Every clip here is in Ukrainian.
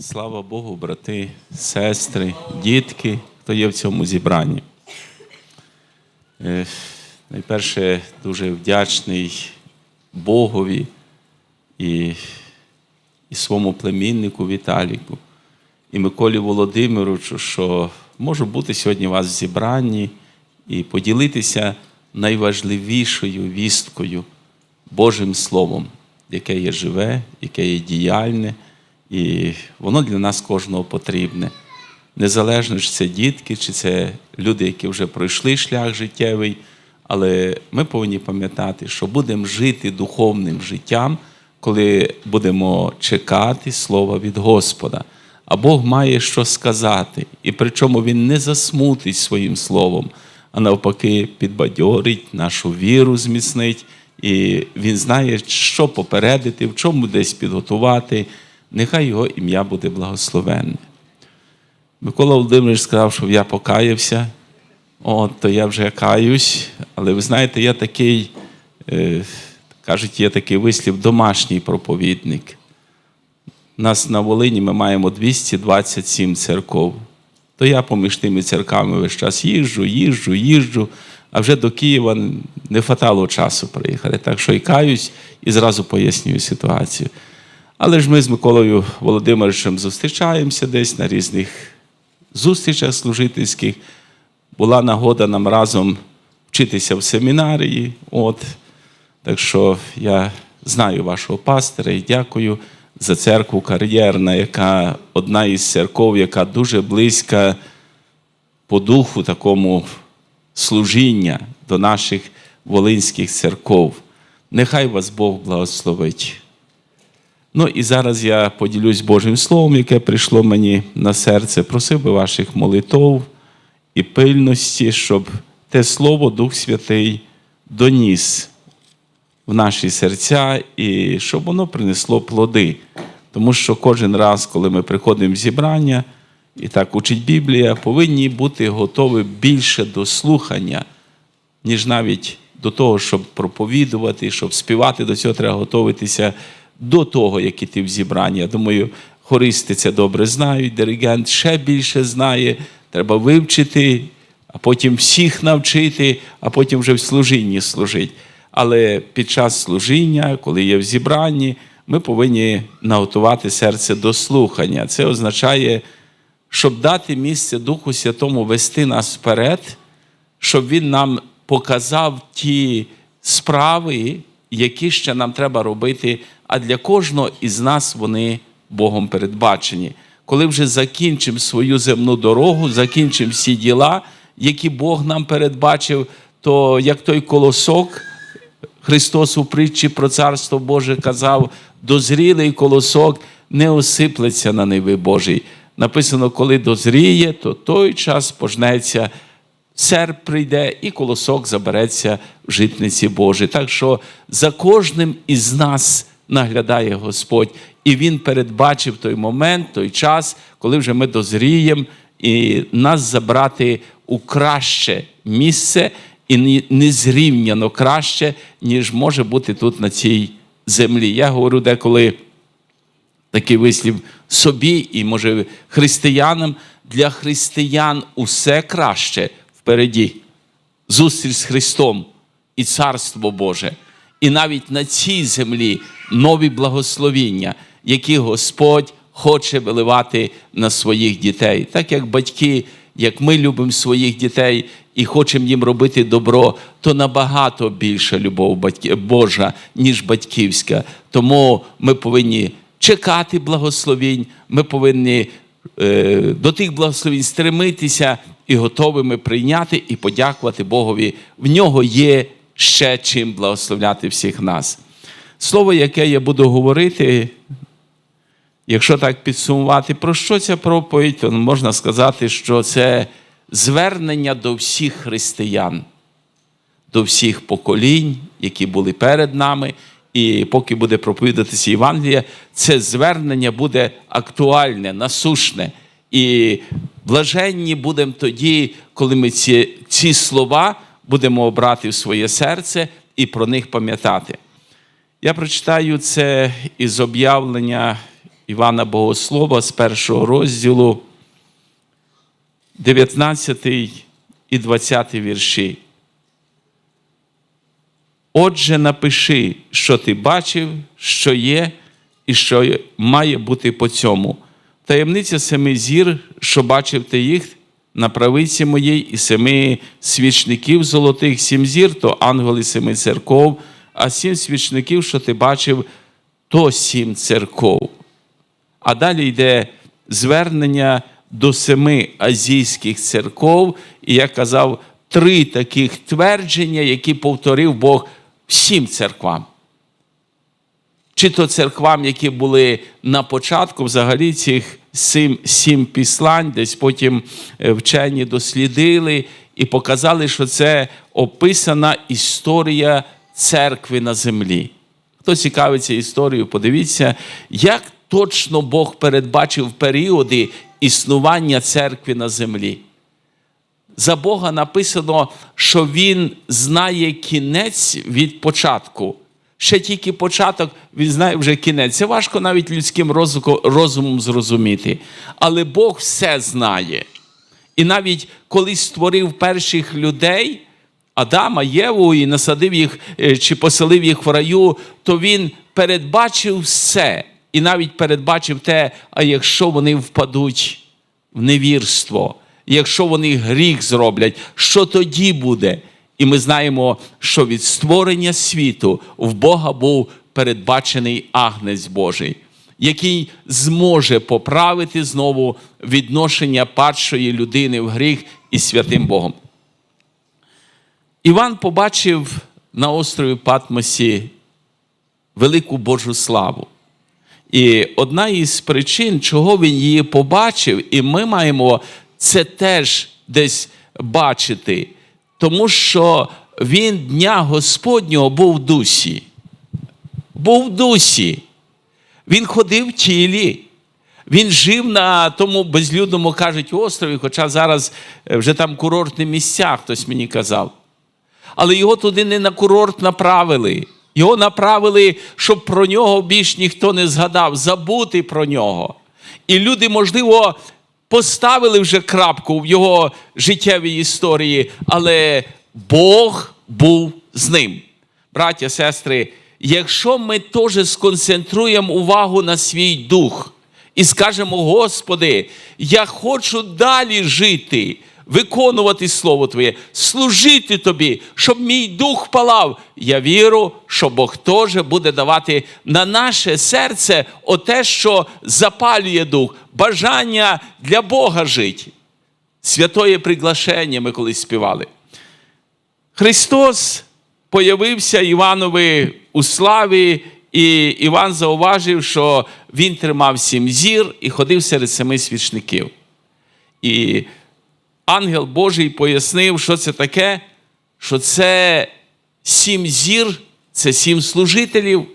Слава Богу, брати, сестри, дітки, хто є в цьому зібранні. Е, Найперше дуже вдячний Богові і, і своєму племіннику Віталіку, і Миколі Володимировичу, що можу бути сьогодні у вас в зібранні і поділитися найважливішою вісткою Божим Словом, яке є живе, яке є діяльне, і воно для нас кожного потрібне. Незалежно, чи це дітки, чи це люди, які вже пройшли шлях життєвий, але ми повинні пам'ятати, що будемо жити духовним життям, коли будемо чекати слова від Господа. А Бог має що сказати, і причому Він не засмутить своїм словом, а навпаки, підбадьорить, нашу віру зміцнить, і Він знає, що попередити, в чому десь підготувати. Нехай його ім'я буде благословенне. Микола Володимирович сказав, що я покаявся, от, то я вже каюсь, але ви знаєте, я такий, е, кажуть, є такий вислів, домашній проповідник. У нас на Волині ми маємо 227 церков. То я поміж тими церквами весь час їжджу, їжджу, їжджу, а вже до Києва не хватало часу приїхати. Так що і каюсь і зразу пояснюю ситуацію. Але ж ми з Миколою Володимировичем зустрічаємося десь на різних зустрічах служительських. Була нагода нам разом вчитися в семінарії. От. Так що я знаю вашого пастора і дякую за церкву кар'єрна, яка одна із церков, яка дуже близька по духу такому служіння до наших волинських церков. Нехай вас Бог благословить. Ну і зараз я поділюсь Божим Словом, яке прийшло мені на серце. Просив би ваших молитов і пильності, щоб те Слово Дух Святий доніс в наші серця і щоб воно принесло плоди. Тому що кожен раз, коли ми приходимо в зібрання, і так учить Біблія, повинні бути готові більше до слухання, ніж навіть до того, щоб проповідувати, щоб співати, до цього треба готуватися до того, як іти в зібрання. Я думаю, хористи це добре знають, диригент ще більше знає, треба вивчити, а потім всіх навчити, а потім вже в служінні служити. Але під час служіння, коли є в зібранні, ми повинні наготувати серце до слухання. Це означає, щоб дати місце Духу Святому вести нас вперед, щоб Він нам показав ті справи, які ще нам треба робити, а для кожного із нас вони Богом передбачені. Коли вже закінчимо свою земну дорогу, закінчимо всі діла, які Бог нам передбачив, то як той колосок, Христос у притчі про Царство Боже казав, дозрілий колосок не осиплеться на ниви Божий. Написано, коли дозріє, то той час пожнеться, серп прийде і колосок забереться в житниці Божій. Так що за кожним із нас наглядає Господь, і Він передбачив той момент, той час, коли вже ми дозріємо, і нас забрати у краще місце і незрівняно краще, ніж може бути тут на цій землі. Я говорю деколи такий вислів собі і, може, християнам. Для християн усе краще впереді. Зустріч з Христом і Царство Боже. І навіть на цій землі нові благословіння, які Господь хоче виливати на своїх дітей. Так як батьки, як ми любимо своїх дітей і хочемо їм робити добро, то набагато більша любов Божа, ніж батьківська. Тому ми повинні чекати благословінь, ми повинні е, до тих благословінь стремитися і готовими прийняти і подякувати Богові. В нього є ще чим благословляти всіх нас. Слово, яке я буду говорити, якщо так підсумувати, про що ця проповідь, то можна сказати, що це звернення до всіх християн, до всіх поколінь, які були перед нами. І поки буде проповідатися Євангелія, це звернення буде актуальне, насушне. І блаженні будемо тоді, коли ми ці, ці слова будемо обрати в своє серце і про них пам'ятати. Я прочитаю це із об'явлення Івана Богослова з першого розділу, 19 і 20 вірші. Отже, напиши, що ти бачив, що є, і що має бути по цьому. Таємниця семи зір, що бачив ти їх на правиці моїй, і семи свічників золотих, сім зір, то ангели семи церков, а сім свічників, що ти бачив, то сім церков. А далі йде звернення до семи азійських церков, і я казав три таких твердження, які повторив Бог всім церквам. Чи то церквам, які були на початку взагалі цих сім, сім післань, десь потім е, вчені дослідили і показали, що це описана історія церкви на землі. Хто цікавиться історією, подивіться, як точно Бог передбачив періоди існування церкви на землі. За Бога написано, що Він знає кінець від початку. Ще тільки початок, він знає вже кінець. Це важко навіть людським розумом- зрозуміти. Але Бог все знає. І навіть коли створив перших людей, Адама, Єву, і насадив їх е, чи поселив їх в раю, то він передбачив все. І навіть передбачив те, а якщо вони впадуть в невірство, якщо вони гріх зроблять, що тоді буде? І ми знаємо, що від створення світу в Бога був передбачений агнець Божий, який зможе поправити знову відношення падшої людини в гріх із святим Богом. Іван побачив на острові Патмосі велику Божу славу. І одна із причин, чого він її побачив, і ми маємо це теж десь бачити, тому що він дня Господнього був в дусі. Був в дусі. Він ходив в тілі. Він жив на тому безлюдному, кажуть, острові, хоча зараз е, вже там курортні місця, хтось мені казав. Але його туди не на курорт направили. Його направили, щоб про нього більш ніхто не згадав, забути про нього. І люди, можливо, поставили вже крапку в його життєвій історії, але Бог був з ним. Браття, сестри, якщо ми теж сконцентруємо увагу на свій дух і скажемо, Господи, я хочу далі жити виконувати Слово Твоє, служити Тобі, щоб мій дух палав. Я вірю, що Бог теж буде давати на наше серце оте, що запалює дух, бажання для Бога жити. Святоє приглашення ми колись співали. Христос появився Іванові у славі, і Іван зауважив, що він тримав сім зір і ходив серед семи свічників. І ангел Божий пояснив, що це таке, що це сім зір, це сім служителів.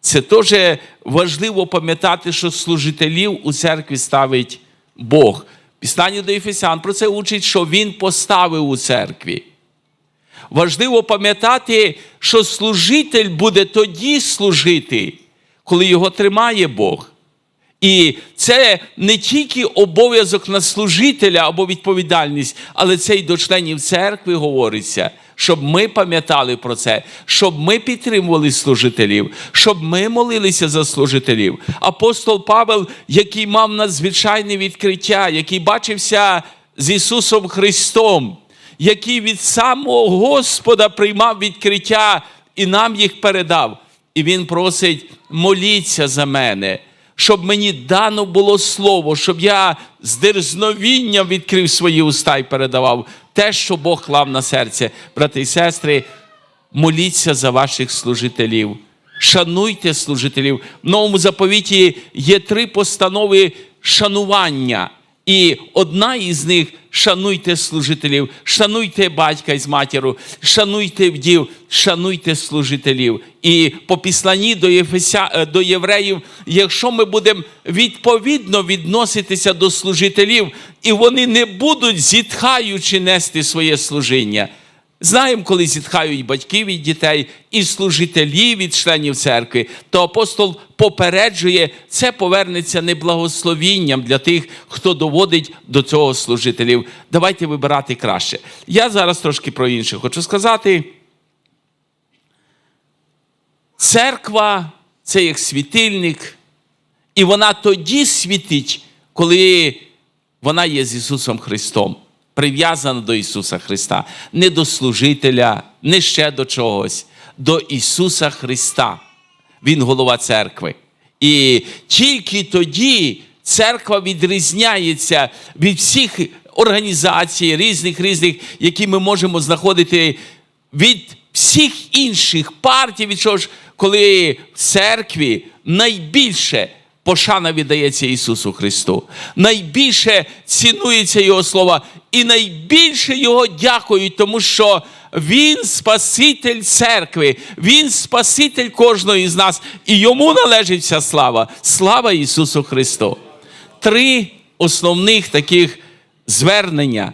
Це теж важливо пам'ятати, що служителів у церкві ставить Бог. Післання до Ефесян про це учить, що Він поставив у церкві. Важливо пам'ятати, що служитель буде тоді служити, коли його тримає Бог. І це не тільки обов'язок на служителя або відповідальність, але це й до членів церкви говориться, щоб ми пам'ятали про це, щоб ми підтримували служителів, щоб ми молилися за служителів. Апостол Павел, який мав надзвичайне відкриття, який бачився з Ісусом Христом, який від самого Господа приймав відкриття і нам їх передав. І він просить: моліться за мене, щоб мені дано було слово, щоб я з дерзновінням відкрив свої уста і передавав те, що Бог клав на серце. Брати і сестри, моліться за ваших служителів. Шануйте служителів. В новому заповіті є три постанови шанування. І одна із них шануйте служителів, шануйте батька із матір'ю, шануйте вдів, шануйте служителів. І по післанні до, Єфеся, е, до євреїв, якщо ми будемо відповідно відноситися до служителів, і вони не будуть зітхаючи нести своє служіння. Знаємо, коли зітхають батьки від дітей і служителі від членів церкви, то апостол попереджує, це повернеться неблагословінням для тих, хто доводить до цього служителів. Давайте вибирати краще. Я зараз трошки про інше хочу сказати. Церква це як світильник, і вона тоді світить, коли вона є з Ісусом Христом, прив'язана до Ісуса Христа, не до служителя, не ще до чогось, до Ісуса Христа. Він голова церкви. І тільки тоді церква відрізняється від всіх організацій, різних різних, які ми можемо знаходити від всіх інших партій, від чого ж, коли в церкві найбільше пошана віддається Ісусу Христу, найбільше цінується Його Слово, і найбільше Його дякують, тому що Він Спаситель церкви, Він Спаситель кожної з нас, і йому належить вся слава. Слава Ісусу Христу. Три основних таких звернення,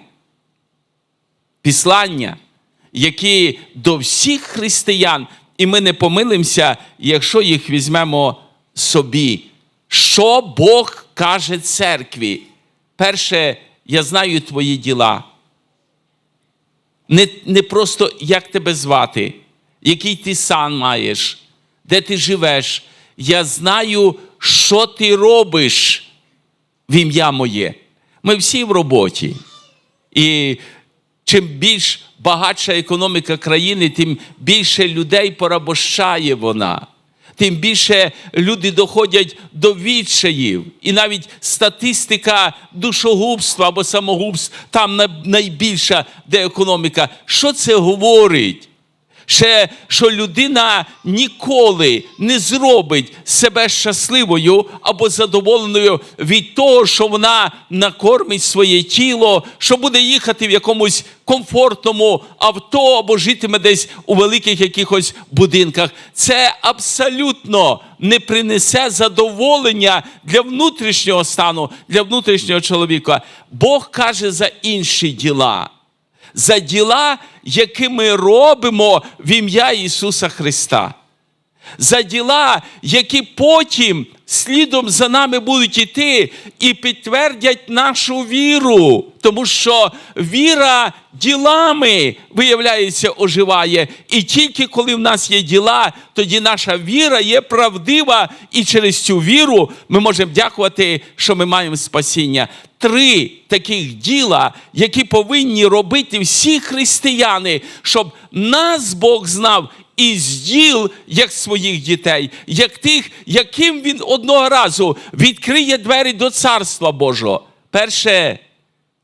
післання, які до всіх християн, і ми не помилимося, якщо їх візьмемо собі. Що Бог каже церкві? Перше, я знаю твої діла. Не, не просто як тебе звати, який ти сан маєш, де ти живеш. Я знаю, що ти робиш в ім'я моє. Ми всі в роботі. І чим більш багатша економіка країни, тим більше людей порабощає вона. Тим більше люди доходять до відчаїв. І навіть статистика душогубства або самогубств там на- найбільша, де економіка. Що це говорить? Ще що людина ніколи не зробить себе щасливою або задоволеною від того, що вона накормить своє тіло, що буде їхати в якомусь комфортному авто або житиме десь у великих якихось будинках. Це абсолютно не принесе задоволення для внутрішнього стану, для внутрішнього чоловіка. Бог каже за інші діла за діла, які ми робимо в ім'я Ісуса Христа. За діла, які потім слідом за нами будуть іти і підтвердять нашу віру. Тому що віра ділами, виявляється, оживає. І тільки коли в нас є діла, тоді наша віра є правдива, і через цю віру ми можемо дякувати, що ми маємо спасіння. Три таких діла, які повинні робити всі християни, щоб нас Бог знав із діл, як своїх дітей, як тих, яким він одного разу відкриє двері до Царства Божого. Перше,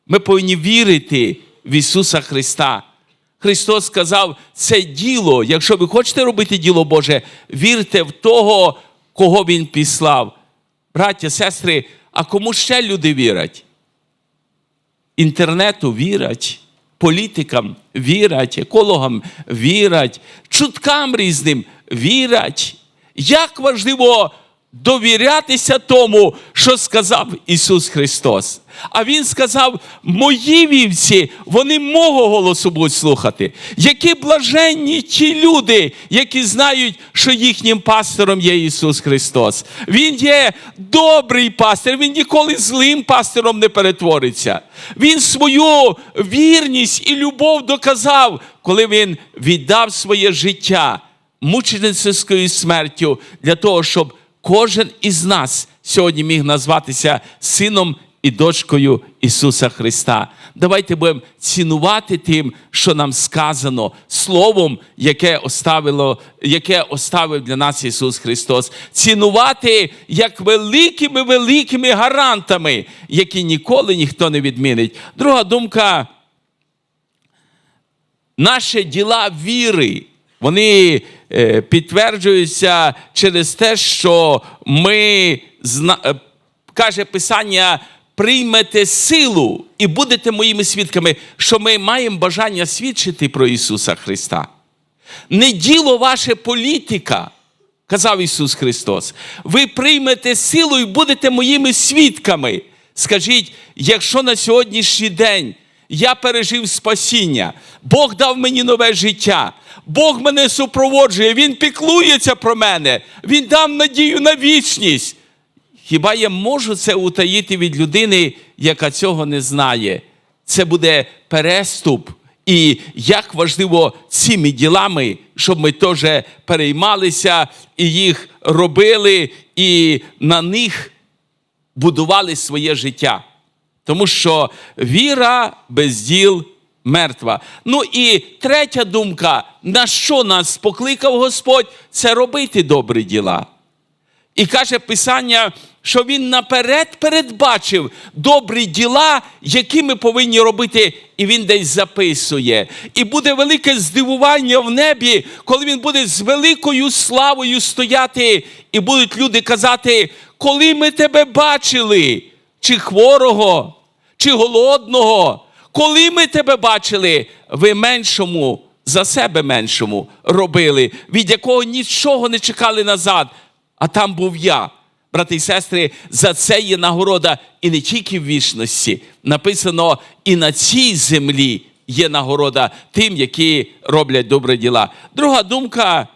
ми повинні вірити в Ісуса Христа. Христос сказав, це діло, якщо ви хочете робити діло Боже, вірте в того, кого Він післав. Браття, сестри, а кому ще люди вірять? Інтернету вірять, політикам вірять, екологам вірять, чуткам різним вірять. Як важливо довірятися тому, що сказав Ісус Христос. А Він сказав: мої вівці, вони мого голосу будуть слухати. Які блаженні ті люди, які знають, що їхнім пастором є Ісус Христос. Він є добрий пастир, Він ніколи злим пастором не перетвориться. Він свою вірність і любов доказав, коли Він віддав своє життя мученицькою смертю для того, щоб кожен із нас сьогодні міг назватися сином і дочкою Ісуса Христа. Давайте будемо цінувати тим, що нам сказано, словом, яке оставило, яке оставив для нас Ісус Христос. Цінувати як великими великими гарантами, які ніколи ніхто не відмінить. Друга думка. Наші діла віри, вони е, підтверджуються через те, що ми, е, каже Писання, приймете силу і будете моїми свідками, що ми маємо бажання свідчити про Ісуса Христа. Не діло ваше політика, казав Ісус Христос. Ви приймете силу і будете моїми свідками. Скажіть, якщо на сьогоднішній день Я пережив спасіння. Бог дав мені нове життя. Бог мене супроводжує, Він піклується про мене, Він дав надію на вічність. Хіба я можу це утаїти від людини, яка цього не знає? Це буде переступ. І як важливо цими ділами, щоб ми теж переймалися і їх робили, і на них будували своє життя. Тому що віра без діл мертва. Ну і третя думка, на що нас покликав Господь, це робити добрі діла. І каже Писання, що він наперед передбачив добрі діла, які ми повинні робити, і він десь записує. І буде велике здивування в небі, коли він буде з великою славою стояти, і будуть люди казати, коли ми тебе бачили, чи хворого, чи голодного, коли ми тебе бачили, ви меншому. За себе меншому робили, від якого нічого не чекали назад а там був я. Брати і сестри, за це є нагорода і не тільки в вічності. Написано, і на цій землі є нагорода тим, які роблять добрі діла. Друга думка: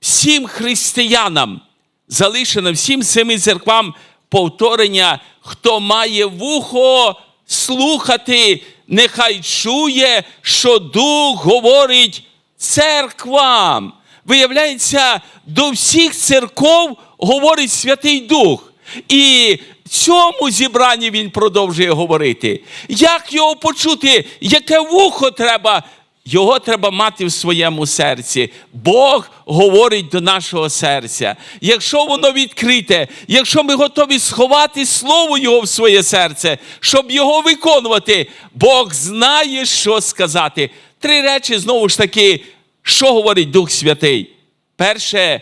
всім християнам залишено всім семи церквам повторення, хто має вухо слухати, нехай чує, що Дух говорить церквам. Виявляється, до всіх церков говорить Святий Дух. І цьому зібранні він продовжує говорити. Як його почути, яке вухо треба? Його треба мати в своєму серці. Бог говорить до нашого серця. Якщо воно відкрите, якщо ми готові сховати слово Його в своє серце, щоб його виконувати, Бог знає, що сказати. Три речі знову ж таки, що говорить Дух Святий? Перше,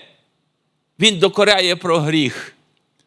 він докоряє про гріх.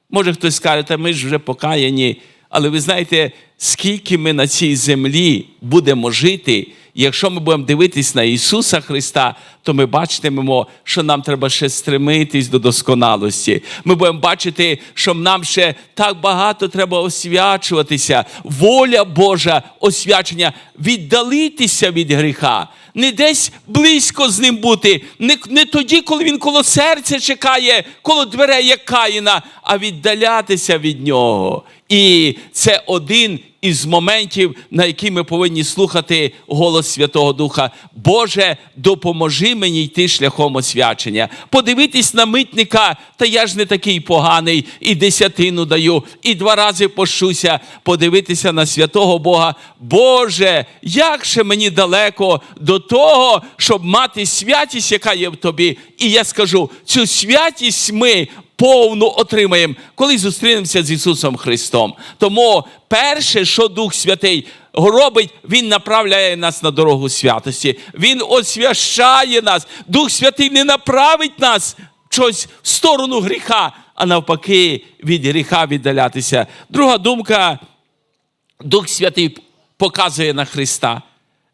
Може хтось скаже, та ми ж вже покаяні. Але ви знаєте, скільки ми на цій землі будемо жити, якщо ми будемо дивитись на Ісуса Христа, то ми бачитимемо, що нам треба ще стремитись до досконалості. Ми будемо бачити, що нам ще так багато треба освячуватися. Воля Божа, освячення, віддалитися від гріха. Не десь близько з ним бути, не, не тоді, коли він коло серця чекає, коло дверей як Каїна, а віддалятися від нього. І це один із моментів, на які ми повинні слухати голос Святого Духа. Боже, допоможи мені йти шляхом освячення. Подивитись на митника, та я ж не такий поганий, і десятину даю, і два рази пощуся, подивитися на святого Бога. Боже, як ще мені далеко до того, щоб мати святість, яка є в тобі. І я скажу, цю святість ми повну отримаємо, коли зустрінемося з Ісусом Христом. Тому перше, що Дух Святий робить, Він направляє нас на дорогу святості. Він освящає нас. Дух Святий не направить нас щось в сторону гріха, а навпаки, від гріха віддалятися. Друга думка, Дух Святий показує на Христа.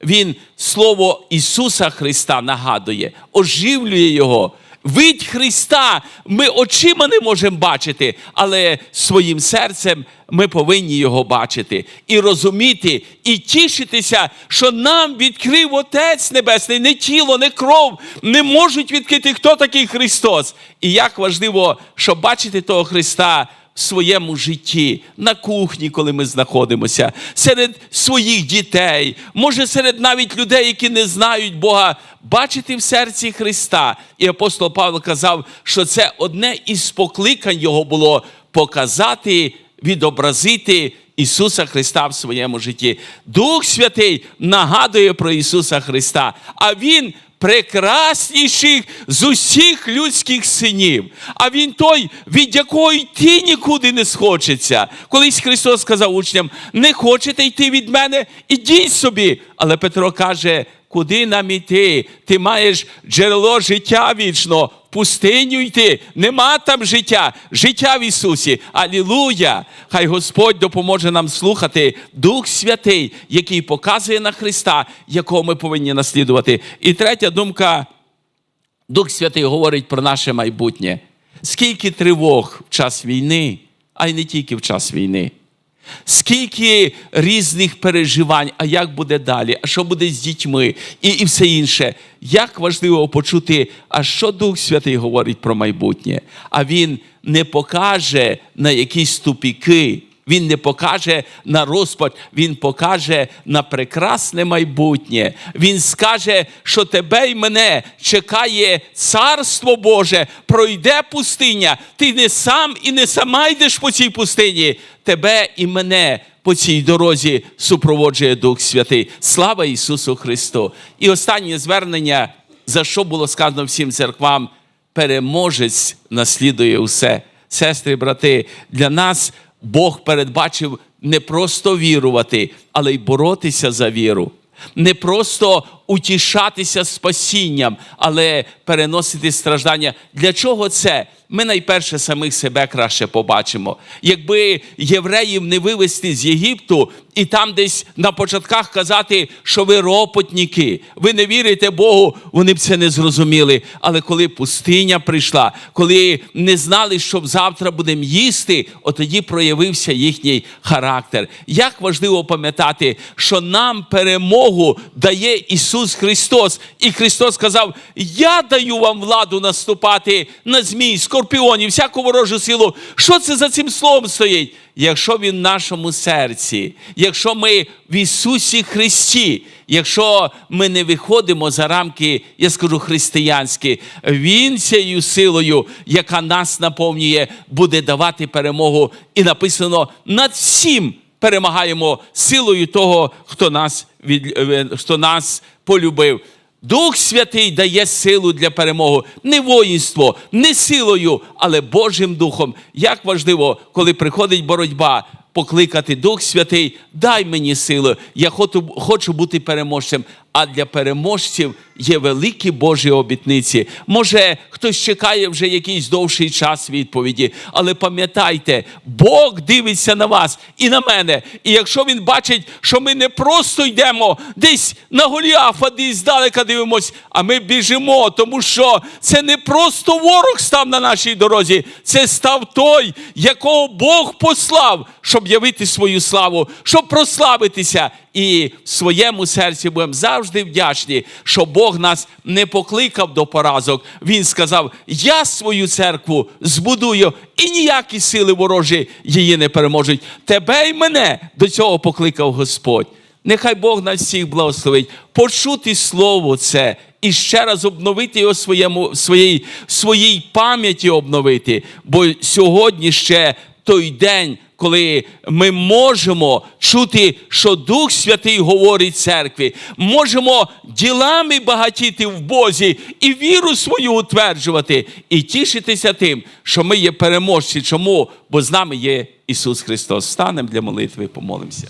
Він Слово Ісуса Христа нагадує, оживлює Його. Вид Христа ми очима не можемо бачити, але своїм серцем ми повинні його бачити і розуміти, і тішитися, що нам відкрив Отець Небесний, не тіло, не кров, не можуть відкрити, хто такий Христос. І як важливо, щоб бачити того Христа своєму житті, на кухні, коли ми знаходимося, серед своїх дітей, може серед навіть людей, які не знають Бога, бачити в серці Христа. І апостол Павло казав, що це одне із покликань його було показати, відобразити. Ісуса Христа в своєму житті. Дух Святий нагадує про Ісуса Христа, а Він прекрасніший з усіх людських синів. А Він той, від якого йти нікуди не схочеться. Колись Христос сказав учням: не хочете йти від мене, ідіть собі. Але Петро каже, куди нам іти? Ти маєш джерело життя вічного. В пустиню йти, нема там життя, життя в Ісусі. Алілуя! Хай Господь допоможе нам слухати Дух Святий, який показує на Христа, якого ми повинні наслідувати. І третя думка: Дух Святий говорить про наше майбутнє. Скільки тривог в час війни, а й не тільки в час війни. Скільки різних переживань, а як буде далі, а що буде з дітьми і, і все інше. Як важливо почути, а що Дух Святий говорить про майбутнє, а Він не покаже на якісь тупіки, він не покаже на розпач, він покаже на прекрасне майбутнє. Він скаже, що тебе і мене чекає царство Боже, пройде пустиня. Ти не сам і не сама йдеш по цій пустині. Тебе і мене по цій дорозі супроводжує Дух Святий. Слава Ісусу Христу! І останнє звернення, за що було сказано всім церквам, переможець наслідує усе. Сестри, брати, для нас Бог передбачив не просто вірувати, але й боротися за віру. Не просто утішатися спасінням, але переносити страждання. Для чого це? Ми найперше самих себе краще побачимо. Якби євреїв не вивезти з Єгипту і там десь на початках казати, що ви ропотніки, ви не вірите Богу, вони б це не зрозуміли. Але коли пустиня прийшла, коли не знали, що завтра будемо їсти, от тоді проявився їхній характер. Як важливо пам'ятати, що нам перемогу дає Ісус Христос. І Христос сказав: Я даю вам владу наступати на змій, скорпіонів, всяку ворожу силу. Що це за цим словом стоїть? Якщо він в нашому серці, якщо ми в Ісусі Христі, якщо ми не виходимо за рамки, я скажу християнські, Він цією силою, яка нас наповнює, буде давати перемогу. І написано над всім перемагаємо силою того, хто нас, від, е, хто нас полюбив. Дух Святий дає силу для перемоги. Не воїнство, не силою, але Божим Духом. Як важливо, коли приходить боротьба, покликати Дух Святий, дай мені силу. Я хочу бути переможцем. А для переможців є великі Божі обітниці. Може, хтось чекає вже якийсь довший час відповіді, але пам'ятайте, Бог дивиться на вас і на мене. І якщо він бачить, що ми не просто йдемо десь на Голіафа, десь здалека дивимось, а ми біжимо, тому що це не просто ворог став на нашій дорозі, це став той, якого Бог послав, щоб явити свою славу, щоб прославитися. І в своєму серці будемо завжди вдячні, що Бог нас не покликав до поразок. Він сказав: Я свою церкву збудую, і ніякі сили ворожі її не переможуть. Тебе й мене до цього покликав Господь. Нехай Бог нас всіх благословить, почути слово це і ще раз обновити його своєму, своїй, своїй пам'яті обновити. Бо сьогодні ще той день, коли ми можемо чути, що Дух Святий говорить церкві, можемо ділами багатіти в Бозі і віру свою утверджувати, і тішитися тим, що ми є переможці. Чому? Бо з нами є Ісус Христос. Станемо для молитви, помолимося.